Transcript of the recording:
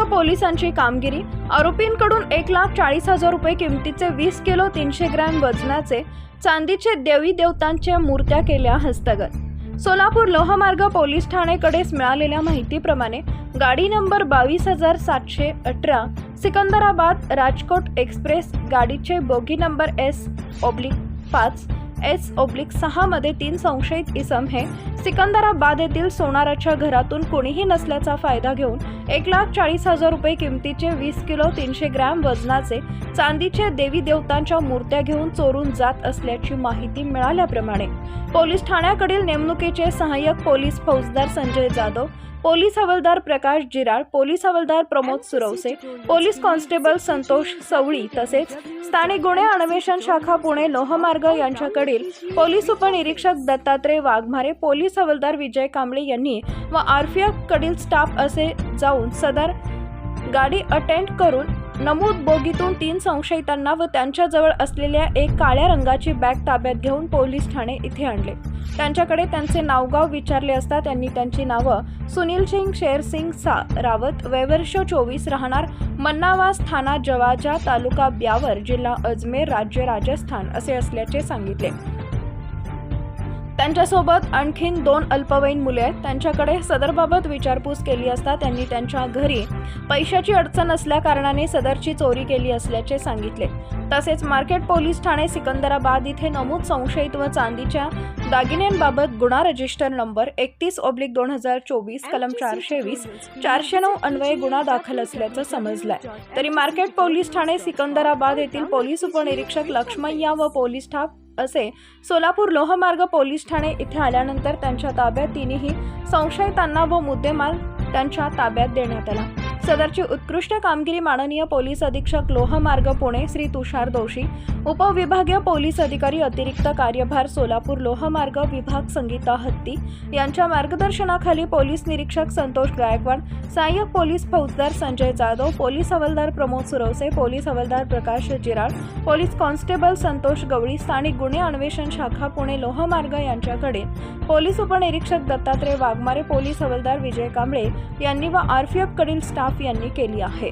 पोलिसांची कामगिरी. आरोपींकडून एक लाख चाळीस हजार रुपये किमतीचे वीस किलो तीनशे ग्रॅम वजनाचे चांदीचे देवी देवतांच्या मूर्त्या केल्या हस्तगत. सोलापूर लोहमार्ग पोलीस ठाणेकडेच मिळालेल्या माहितीप्रमाणे गाडी नंबर बावीस हजार सातशे अठरा सिकंदराबाद राजकोट एक्सप्रेस गाडीचे बोगी नंबर एस ओब्लिक पाच एस ओब्लिक सहामध्ये तीन संशयित इसम हे सिकंदराबाद येथील सोनाराच्या घरातून कोणीही नसल्याचा फायदा घेऊन एक लाख चाळीस हजार रुपये किमतीचे वीस किलो तीनशे ग्रॅम वजनाचे चांदीचे देवी देवतांच्या मूर्त्या घेऊन चोरून जात असल्याची माहिती मिळाल्याप्रमाणे पोलीस ठाण्याकडील नेमणुकीचे सहाय्यक पोलीस फौजदार संजय जाधव पोलीस हवालदार प्रकाश जिराळ पोलीस हवालदार प्रमोद सुरवसे पोलीस कॉन्स्टेबल संतोष सवळी तसेच स्थानिक गुन्हे अन्वेषण शाखा पुणे लोहमार्ग यांच्याकडील पोलीस उपनिरीक्षक दत्तात्रय वाघमारे पोलीस हवालदार विजय कांबळे यांनी व आरपीएफ कडील स्टाफ असे जाऊन सदर गाडी अटेंड करून नमूद बोगीतून तीन संशयितांना व त्यांच्याजवळ असलेल्या एक काळ्या रंगाची बॅग ताब्यात घेऊन पोलीस ठाणे इथे आणले. त्यांच्याकडे त्यांचे नावगाव विचारले असता त्यांनी त्यांची नावं सुनील सिंग शेर सिंग सा रावत वैवर्ष चोवीस राहणार मन्नावास थाना जवाजा तालुका ब्यावर जिल्हा अजमेर राज्य राजस्थान असे असल्याचे सांगितले. त्यांच्यासोबत आणखीन दोन अल्पवयीन मुले आहेत. त्यांच्याकडे सदरबाबत विचारपूस केली असता त्यांनी त्यांच्या घरी पैशाची अडचण असल्याकारणाने सदरची चोरी केली असल्याचे सांगितले. तसेच मार्केट पोलीस ठाणे सिकंदराबाद इथे नमूद संशयित व चांदीच्या दागिन्यांबाबत गुन्हा रजिस्टर नंबर एकतीस ऑब्लिक दोन हजार चोवीस कलम चारशे वीस चारशे नऊ अन्वये गुन्हा दाखल असल्याचं समजलंय. तरी मार्केट पोलीस ठाणे सिकंदराबाद येथील पोलीस उपनिरीक्षक लक्ष्मय्या व पोलीस स्टाफ असे सोलापूर लोहमार्ग पोलीस ठाणे इथे आल्यानंतर त्यांच्या ताब्यात तिन्ही संशयितांना व मुद्देमाल त्यांच्या ताब्यात देण्यात आला. सदरची उत्कृष्ट कामगिरी माननीय पोलीस अधीक्षक लोहमार्ग पुणे श्री तुषार दोशी उपविभागीय पोलीस अधिकारी अतिरिक्त कार्यभार सोलापूर लोहमार्ग विभाग संगीता हत्ती यांच्या मार्गदर्शनाखाली पोलीस निरीक्षक संतोष गायकवाड सहाय्यक पोलीस फौजदार संजय जाधव पोलीस हवालदार प्रमोद सुरवसे पोलीस हवालदार प्रकाश जिराळ पोलीस कॉन्स्टेबल संतोष गवळी स्थानिक गुन्हे अन्वेषण शाखा पुणे लोहमार्ग यांच्याकडे पोलीस उपनिरीक्षक दत्तात्रय वाघमारे पोलीस हवालदार विजय कांबळे यांनी व आरपीएफकडील कडील स्टाफ यांनी केली आहे.